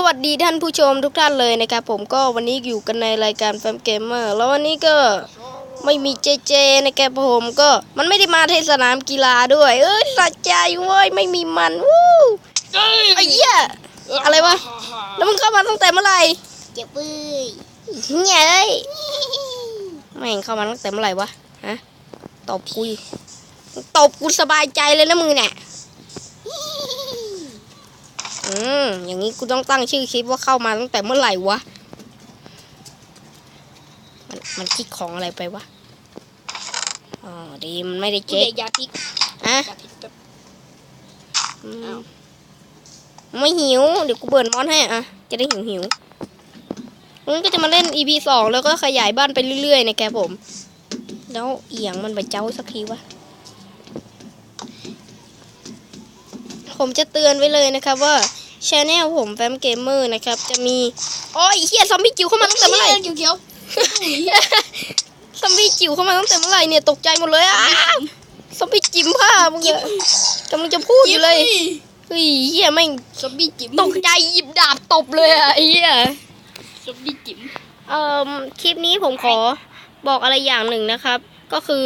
สวัสดีท่านผู้ชมทุกท่านเลยนะครับ ผมก็วันนี้อยู่กันในรายการแฟมเกมเมอร์แล้ววันนี้ก็ไม่มีเจเจนะครับผมก็มันไม่ได้มาที่สนามกีฬาด้วย เอ้ยสัจใจเว้ยไม่มีมันวู้ไอ้เหี้ยอะไรวะแล้วมึงเข้ามาตั้งแต่เมื่อไหร่เจ็บปื้ยเหี้ยเอ้ยแม่งเข้ามาตั้งแต่เมื่อไหร่วะฮะตบกูตบกูสบายใจเลยนะมึงเนี่ย อืม อย่างนี้กูต้องตั้งชื่อคลิปว่าเข้ามาตั้งแต่เมื่อไหร่วะ มันมันคิดของอะไรไปวะ อ๋อดีมันไม่ได้กูเจ๊เด็กยาพิษอะยาพิษแบบอืมอ้าวไม่หิว เดี๋ยวกูเบิร์นมอนให้อะจะได้หิวหิวมันก็จะมาเล่น EP สองแล้วก็ขยายบ้านไปเรื่อยๆนะครับผม แล้วเอียงมันไปเจ้าสักทีวะ ผมจะเตือนไว้เลยนะครับว่า ชแนลผมแฟมเกมเมอร์นะครับ จะมีโอ้ยเฮียซอมบี้จิ๋วเข้ามาตั้งแต่เมื่อไหร่เขียวเขียวซอมบี้จิ๋วเข้ามาตั้งแต่เมื่อไหร่เนี่ยตกใจหมดเลยอะซอมบี้จิ๋มผ้ามึงอะกำลังจะพูดอยู่เลยเฮ้ยเฮียแม่งซอมบี้จิ๋มตกใจหยิบดาบตบเลยอะไอ้เฮียซอมบี้จิ๋มเอ่อคลิปนี้ผมขอบอกอะไรอย่างหนึ่งนะครับ ก็คือ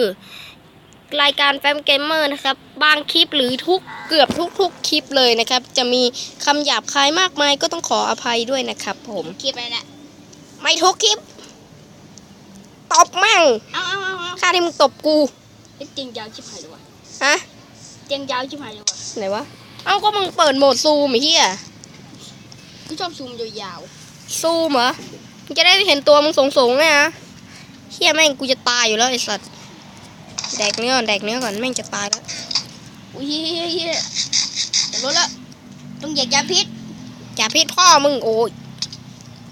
รายการแฟมเกมเมอร์นะครับ บางคลิปหรือทุกเกือบทุกๆคลิปเลยนะครับ จะมีคำหยาบคายมากมายก็ต้องขออภัยด้วยนะครับ ผมคลิปอะไรนะไม่ทุกคลิปตบมั่งเอาเอาเอาเอาค่าที่มึงตบกูเฮ้ยเตียงยาวชิบหายเลยวะฮะเตียงยาวชิบหายเลยวะไหนวะเอ้าก็มึงเปิดโหมดซูมไอ้เหี้ยกูชอบซูมยาวซูมเหรอมึงจะได้เห็นตัวมึงสูงๆไงฮะเหี้ยแม่งกูจะตายอยู่แล้วไอ้สัตว์ แดกเนื้อก่อนแดกเนื้อก่อนแม่งจะตายแล้วๆอุ้ยเฮ้ยเฮ้ยเฮ้ยแต่รถละต้องเหยียบยาพิษอย่าพิษพ่อมึงโอ้ย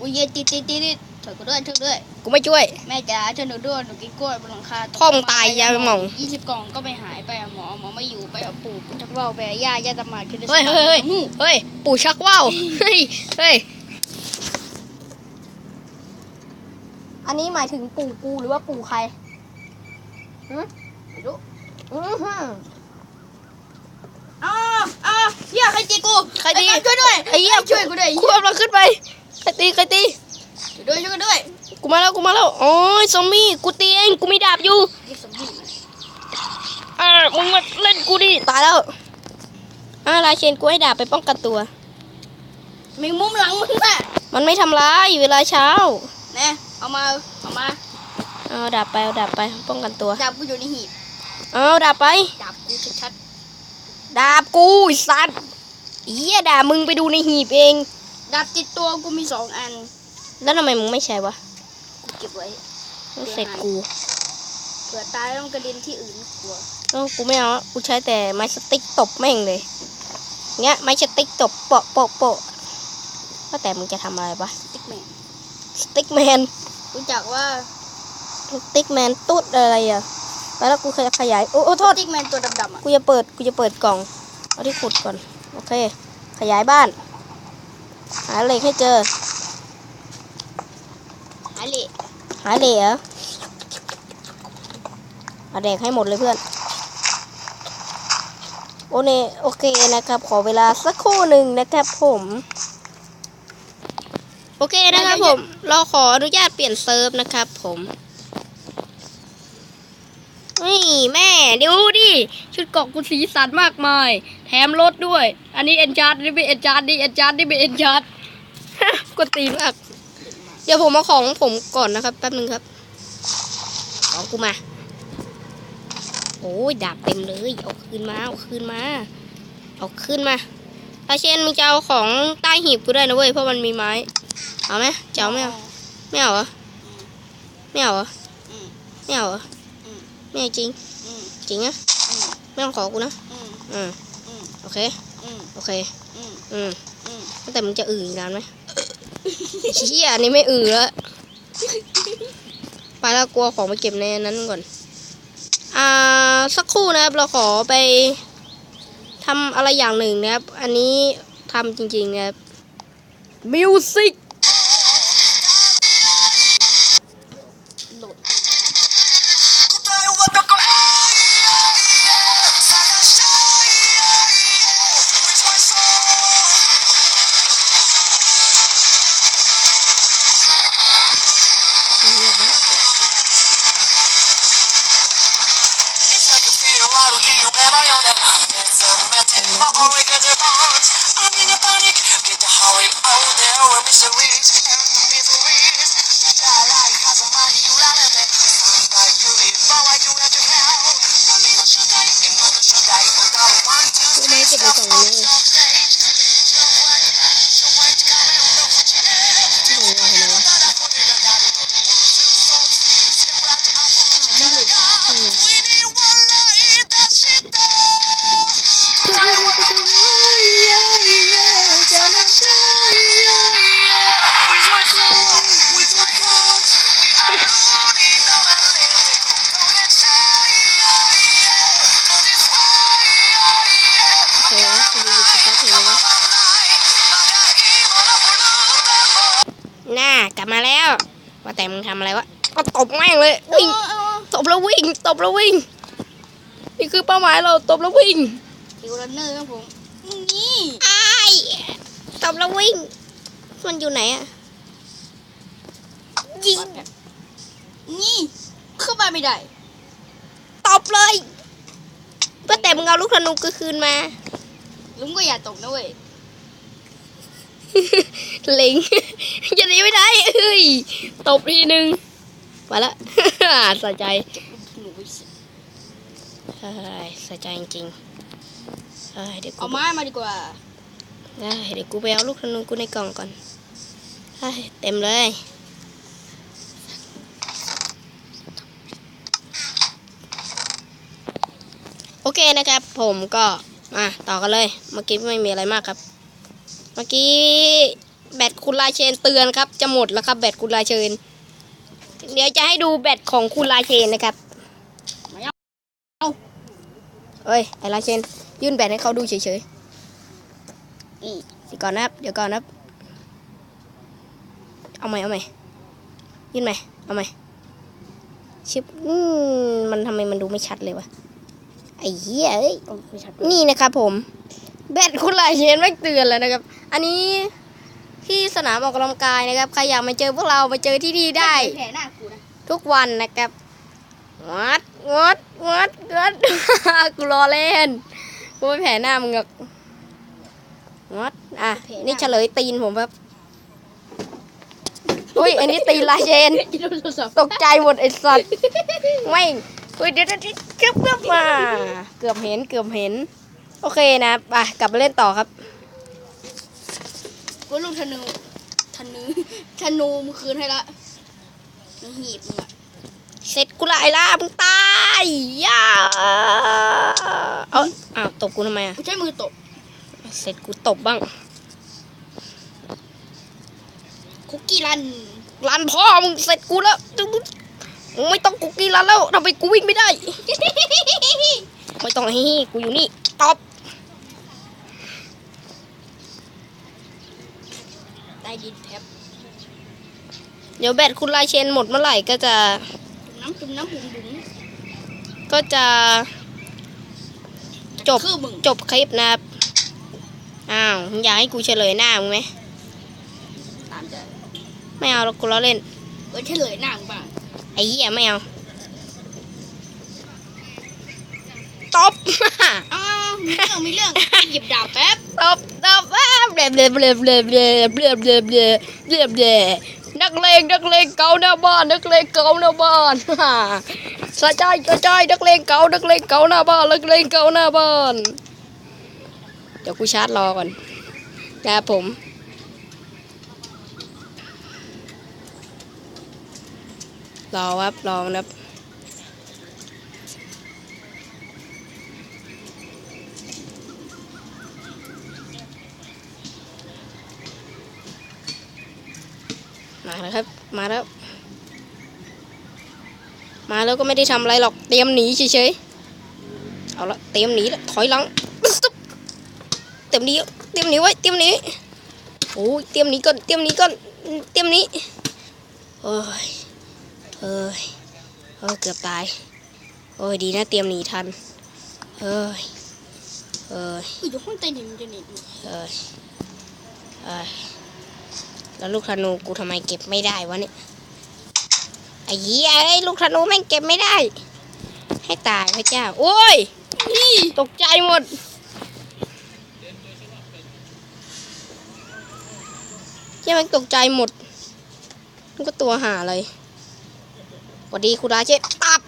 อุ้ยเฮ้ยติดติดติดติดถอยกูด้วยช่วยด้วยกูไม่ช่วย แม่จ๋าช่วยหนูด้วยหนูกินกล้วยบนหลังคาพ่อมึงตายยาไปหม่องยี่สิบกล่องก็ไม่หายไปอะหมอหมอไม่อยู่ไปเอาปู่ชักว่าวไปเอาย่าย่าตำหมาดขึ้นได้เฮ้ยเฮ้ยเฮ้ยหูเฮ้ยปู่ชักว่าวเฮ้ยเฮ้ยอันนี้หมายถึงปู่กูหรือว่าปู่ใคร ไม่รู้อือหืออ้าวอ้าวเฮียใครตีกูใครตี ไอ้ช่วยด้วยไอ้เหี้ยช่วยกูด้วยกูกำลังขึ้นไปใครตีใครตี ช่วยด้วยช่วยกูด้วยกูมาแล้วกูมาแล้วโอ้ยซอมบี้กูตีเองกูมีดาบอยู่ไอ้สมบีมาอ่ามึงมาเล่นกูดิตายแล้วอ่าลายเชนกูให้ดาบไปป้องกันตัว มีมุมหลังมึงน่ะมันไม่ทำร้ายเวลาเช้าแน่เอามาเอามาเอาดาบไปเอาดาบไปป้องกันตัวดาบกูอยู่ในหีบ เอาดาบไป ดาบกูชัดดาบกูไอ้สัตว์เหี้ยดาบมึงไปดูในหีบเองๆดาบติดตัวกูมีสองอัน แล้วทำไมมึงไม่ใช้วะกูเก็บไว้มึงเสร็จกูเผื่อตายแล้วมันกระเด็นที่อื่นกลัวเอ้ากูไม่เอาอะกูใช้แต่ไม้สติ๊กตบแม่งเลยเงี้ยไม้สติ๊กตบโปะโปะโปะก็แต่มึงจะทำอะไรวะติ๊กแมนสติ๊กแมนรู้จักว่าสติ๊กแมนตุ๊ดอะไรอะ ไปแล้วกูขยายขยายโอ้โอ้โทษติ๊กแมนตัวดำๆอะกูจะเปิดกูจะเปิดกล่องเอาที่ขุดก่อนโอเค ขยายบ้าน หาเหล็กให้เจอ หายเละหาเหล็กเหรอเอาแดกให้หมดเลยเพื่อน โอเนโอเคนะครับ ขอเวลาสักครู่หนึ่งนะครับผมโอเคนะครับผม เราขออนุญาตเปลี่ยนเซิร์ฟนะครับผม นี่แม่ดูดิ ชุดเกาะกูสีสันมากมาย แถมรถด้วย อันนี้เอ็นชาร์ดนี่เป็นเอ็นชาร์ดนี่เอ็นชาร์ดนี่เป็นเอ็นชาร์ดกดตีมากเดี๋ยวผมเอาของผมก่อนนะครับแป๊บนึงครับของกูมา โอ้ยดาบเต็มเลย เอาคืนมา เอาคืนมา เอาขึ้นมาถ้าเช่นมึงจะเอาของใต้หีบกูได้นะเว้ยเพราะมันมีไม้ เอาไหมจะเอาไม่เอาไม่เอาเหรอไม่เอาเหรออืมไม่เอาเหรอ อืมไม่เอาจริงอืมจริงอะอืมไม่ต้องขอกูนะอืมอืมอืมโอเค อืมโอเคอืมอืมอืมตั้งแต่มึงจะอืออีกนานไหมเชี่ยอันนี้ไม่อือแล้วไปแล้วกลัวของไปเก็บในนั้นก่อน อ่า สักครู่นะครับ เราขอไปทำอะไรอย่างหนึ่งนะครับ อันนี้ทำจริงๆนะครับมิวสิก hurry, get the bonds. I'm in a panic. Get the hurry out there where mysteries and miseries. That I like has a money you let it be. Like you live, but why you have to hell? No need to shoot I, in order to die. But I want to รู้ไแต่มึงทำอะไรวะก็ตบแม่งเลยวิ่งตบแล้ววิ่งตบแล้ววิ่ง นี่คือเป้าหมายเราตบแล้ววิ่งคิวรันเนอร์ครับผมนี่ไอ้ายตบแล้ววิ่ง มันอยู่ไหนอะยิงนี่เข้าไปไม่ได้ตบเลยเพื่อแต่มึงเอาลูกธนูกูคืนมาลุงก็อย่าตกนะเว้ย ลิงจะหนีไม่ได้เอ้ยตบทีหนึ่งมาละสะใจหนูไปสิเฮ้ยสะใจจริงๆเฮ้ยเดี๋ยวกูเอาไม้มาดีกว่าเฮ้ยเดี๋ยวกูไปเอาลูกธนูกูในกล่องก่อนเฮ้ยเต็มเลยโอเคนะครับผมก็มาต่อกันเลย เมื่อกี้ไม่มีอะไรมากครับเมื่อกี้แบตคุณลาเชนเตือนครับ จะหมดแล้วครับ แบตคุณลาเชน เดี๋ยวจะให้ดูแบตของคุณลาเชนนะครับเอาเอ้ยไอลาเชน ยื่นแบตให้เขาดูเฉยอีๆสิก่อนนะครับ เดี๋ยวก่อนนะครับ เอาใหมเอาใหมยื่นใหมเอาใหมชิบอืมมันทำไมมันดูไม่ชัดเลยวะไอ้เหี้ยเอ้ย นี่นะครับผม แบตคุณลายเชนไม่เตือนแล้วนะครับ อันนี้ที่สนามออกกำลังกายนะครับ ใครอยากมาเจอพวกเรามาเจอที่นี่ได้ แผลหน้ากูนะทุกวันนะครับวัดวัดวัดวัด กูรอเล่นกูไม่แผ่หน้ามึงหรอกวัดอะ นี่เฉลยตีนผมครับอุ้ย อันนี้ตีนลายเชน กินโทรศัพท์ตกใจหมดไอ้สัตว์ ไม่งอุ้ยเดี๋ยวเดี๋ยวเดี๋ยวเกือบเกือบมา เกือบเห็นเกือบเห็น โอเคนะไปกลับไปเล่นต่อครับกูลูกธนูธนูธนูมึงคืนให้ละมึงหีบมึงอะเสร็จกูละไอ้ล่ามึงตายย่าเอ้าอ้าวตบกูทำไมอะกูใช้มือตบเสร็จกูตบบ้าง คุกกี้รันรันพ่อมึงเสร็จกูแล้วมึงไม่ต้องกูกีรันแล้วทำไมกูวิ่งไม่ได้ ไม่ต้องให้กูอยู่นี่ตบ ต้ดินแท็บเดี๋ยวแบตคุณลายเชนหมดเมื่อไหร่ก็จะจุ่มน้ำจุ่มน้ำบุ๋มบุ๋มก็จะจบคือมึงจบคลิปนะครับ อ้าวมึงอยากให้กูเฉลยหน้ามึงไหม ตามใจไม่เอาหรอกกูล้อเล่น เออเฉลยหน้ามึงบ้างไอ้เหี้ยไม่เอา ตบ อ้าว มีเรื่องมีเรื่องหยิบดาบแป๊บตบตบอ้าเบลเบลเบลเบลเบลเบลเบลเบลเบลเบลนักเลงนักเลงเก่าหน้าบ้านนักเลงเก่าหน้าบ้านสะใจสะใจนักเลงเก่านักเลงเก่าหน้าบ้านนักเลงเก่าหน้าบ้านเดี๋ยวกูชาร์จรอก่อนนะครับผมรอครับรอนะครับ แล้วครับ มาแล้ว มาแล้วก็ไม่ได้ทำอะไรหรอก เตรียมหนีเฉยๆ เอาละ เตรียมหนีแล้วถอยหลังตุ๊บเตรียมหนีเตรียมหนีไว้ เตรียมหนีโอ้ยเตรียมหนีก่อน เตรียมหนีก่อน เตรียมหนีโอ้ยเอ้ยเอ้ยเกือบตาย โอ้ยดีนะเตรียมหนีทันเอ้ยเอ้ยกูอยู่ห้องใต้ดินจะหนีมึงเอ้ยเอ้ย แล้วลูกธนูกูทำไมเก็บไม่ได้วะเนี่ยไอ้ยี่ไอ้ลูกธนูแม่งเก็บไม่ได้ ให้ตายพระเจ้า โอ้ยตกใจหมดเจ้าแม่งตกใจหมดมันก็ตัวหาเลยสวัสดีคุณราเชปับ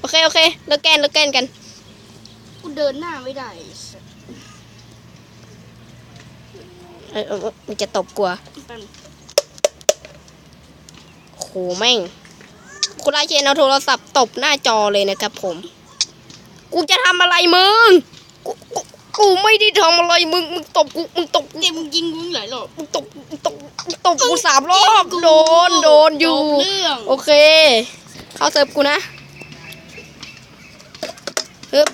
โอเคโอเคแล้วแกนแล้วแกนกัน กูเดินหน้าไม่ได้ เออเออเออมันจะตบกลัวแป๊บนึงโหแม่ง คุณราเชนเอาโทรศัพท์ตบหน้าจอเลยนะครับผม กูจะทำอะไรมึง กูกูกูไม่ได้ทำอะไรมึงมึงตบกูมึงตบกูเกมมึงยิงกูหลายรอบมึงตบมึงตบมึงตบกูสามรอบโดนโดนอยู่จบเรื่องโอเค เข้าเซิร์ฟกูนะฮึบ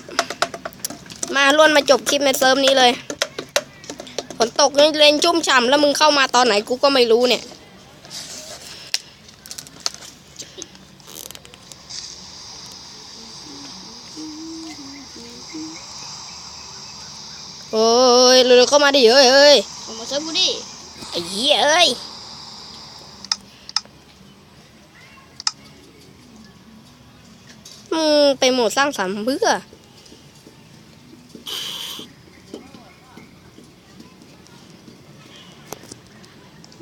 มาล้วนมาจบคลิปในเซิร์ฟนี้เลยฝ นตกนี่เลนชุ่มฉ่ำแล้วมึงเข้ามาตอนไหนกูก็ไม่รู้เนี่ย โอ้ยเร็วๆเข้ามาดิเอ้ยเอ้ยออกมาเซิร์ฟกูดิไอ้เหี้ยเอ้ยมึงไปโหมดสร้างสรรค์เพื่อ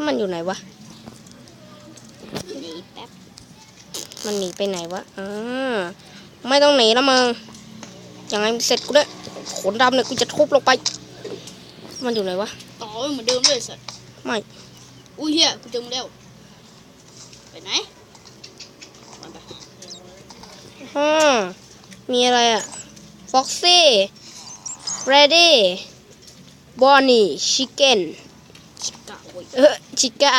มันอยู่ไหนวะหนีแป๊บมันหนีไปไหนวะอ่าไม่ต้องหนีแล้วมึงยังไงมึงเสร็จกูด้วยขนดำเนี่ยกูจะทุบลงไป มันอยู่ไหนวะต่อไว้เหมือนเดิมเลยสัสไม่อุ้ยเฮียกูเจอมึงแล้วไปไหนไปไปฮ่ามีอะไรอะฟ็อกซี่ ready bonnie chicken ชิกะโว้ยเออ ชิก้า